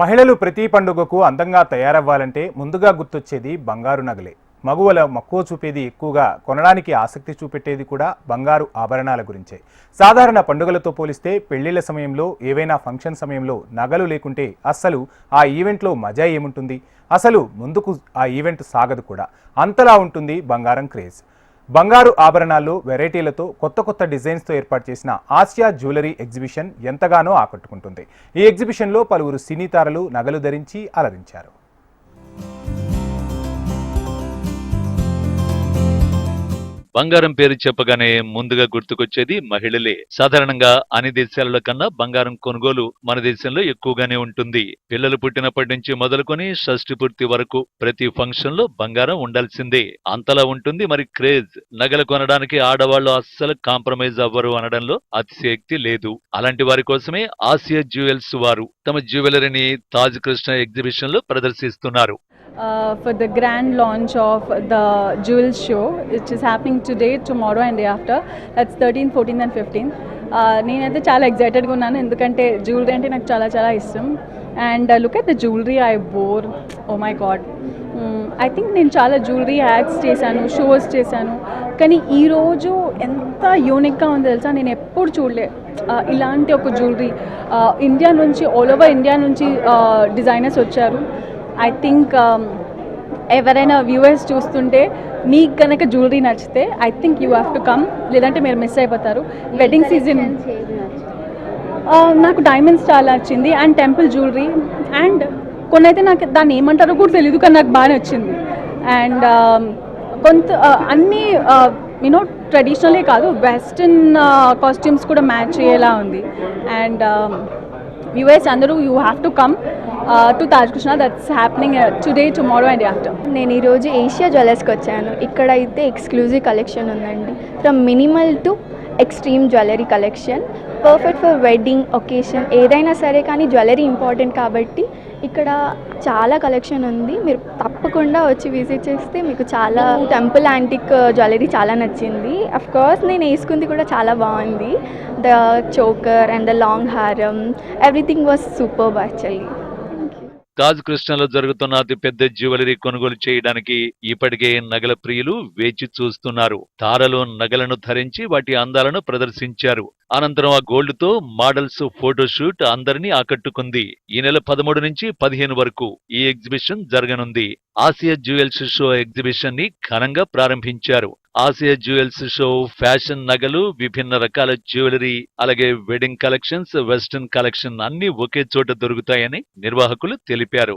మహిళలు ప్రతి పండుగకు అందంగా తయారవ్వాలంటే ముందుగా గుర్తొచ్చేది బంగారు నగలే. మగువల మక్కువ చూపేది ఎక్కువగా కొనడానికి ఆసక్తి చూపెట్టేది కూడా బంగారు ఆభరణాల గురించే. సాధారణ పండుగలతో పోలిస్తే పెళ్ళిళ్ళ సమయంలో ఏవైనా ఫంక్షన్ సమయంలో నగలు లేకుంటే అస్సలు ఆ ఈవెంట్లో మజా ఏముంటుంది? అసలు ముందుకు ఆ ఈవెంట్ సాగదు కూడా. అంతలా ఉంటుంది బంగారం క్రేజ్. బంగారు ఆభరణాలు వెరైటీలతో కొత్త కొత్త డిజైన్స్తో ఏర్పాటు చేసిన ఆసియా జ్యువెలరీ ఎగ్జిబిషన్ ఎంతగానో ఆకట్టుకుంటుంది. ఈ ఎగ్జిబిషన్లో పలువురు సినీ తారలు నగలు ధరించి అలరించారు. బంగారం పేరు చెప్పగానే ముందుగా గుర్తుకొచ్చేది మహిళలే. సాధారణంగా అన్ని దేశాలలో కన్నా బంగారం కొనుగోలు మన దేశంలో ఎక్కువగానే ఉంటుంది. పిల్లలు పుట్టినప్పటి నుంచి మొదలుకొని షష్టి పూర్తి వరకు ప్రతి ఫంక్షన్లో బంగారం ఉండాల్సిందే. అంతలా ఉంటుంది మరి క్రేజ్. నగలు కొనడానికి ఆడవాళ్ళు అస్సలు కాంప్రమైజ్ అవ్వరు అనడంలో అతిశయక్తి లేదు. అలాంటి వారి కోసమే ఆసియా జ్యువెల్స్ వారు తమ జ్యువెలరీని తాజ్ కృష్ణ ఎగ్జిబిషన్లో ప్రదర్శిస్తున్నారు. Uh, for the grand launch of the Jewel Show, which is happening today, tomorrow, and day after. That's 13th, 14th, and 15th. Uh, నేనైతే చాలా ఎగ్జైటెడ్గా ఉన్నాను ఎందుకంటే జ్యువెలరీ అంటే నాకు చాలా చాలా ఇష్టం. And look at the jewellery I bore oh my god I think నేను చాలా జ్యువెలరీ యాడ్స్ చేశాను షోస్ చేశాను. కానీ ఈరోజు ఎంత యూనిక్గా ఉందో తెలుసా? నేను ఎప్పుడు చూడలే. Uh, ఇలాంటి ఒక జ్యువెలరీ ఇండియా uh, నుంచి ఆల్ ఓవర్ ఇండియా నుంచి డిజైనర్స్ వచ్చారు. ఐ థింక్ ఎవరైనా వ్యూవర్స్ చూస్తుంటే మీకు కనుక జ్యువెలరీ నచ్చితే I think you have to come లేదంటే మీరు మిస్ అయిపోతారు. వెడ్డింగ్ సీజన్ నాకు డైమండ్స్ చాలా నచ్చింది అండ్ టెంపుల్ జ్యువెలరీ అండ్ కొన్ని అయితే నాకు దాన్ని ఏమంటారో కూడా తెలియదు కానీ నాకు బాగానే వచ్చింది అండ్ కొంత uh, అన్నీ యూనో ట్రెడిషనలే కాదు వెస్ట్రన్ కాస్ట్యూమ్స్ కూడా మ్యాచ్ అయ్యేలా ఉంది. అండ్ వ్యూవర్స్ అందరూ you have to come to Taj Krishna that's happening today tomorrow and after నేను ఈరోజు ఏషియా జ్యువెలర్స్కి వచ్చాను. ఇక్కడ అయితే ఎక్స్క్లూజివ్ కలెక్షన్ ఉందండి. From minimal to extreme jewellery collection perfect for wedding occasion ఏదైనా సరే కానీ జ్యువెలరీ ఇంపార్టెంట్ కాబట్టి ఇక్కడ చాలా కలెక్షన్ ఉంది. మీరు తప్పకుండా వచ్చి విజిట్ చేస్తే మీకు చాలా టెంపుల్ యాంటిక్ uh, జ్యువెలరీ చాలా నచ్చింది. అఫ్ కోర్స్ నేను వేసుకుంది కూడా చాలా బాగుంది. The choker and the long హారం everything was super actually Taj కృష్ణలో జరుగుతున్న అతిపెద్ద జ్యువెలరీ కొనుగోలు చేయడానికి ఇప్పటికే నగల ప్రియులు వేచి చూస్తున్నారు. తారలు నగలను ధరించి వాటి అందాలను ప్రదర్శించారు. అనంతరం ఆ గోల్డ్తో మోడల్స్ ఫోటోషూట్ అందరినీ ఆకట్టుకుంది. ఈ నెల పదమూడు నుంచి పదిహేను వరకు ఈ ఎగ్జిబిషన్ జరగనుంది. ఆసియా జ్యువెల్స్ షో ఎగ్జిబిషన్ని ఘనంగా ప్రారంభించారు. ఆసియా జ్యువెల్స్ షో ఫ్యాషన్ నగలు విభిన్న రకాల జ్యువెలరీ అలాగే వెడ్డింగ్ కలెక్షన్స్ వెస్టర్న్ కలెక్షన్ అన్ని ఒకే చోట దొరుకుతాయని నిర్వాహకులు తెలిపారు.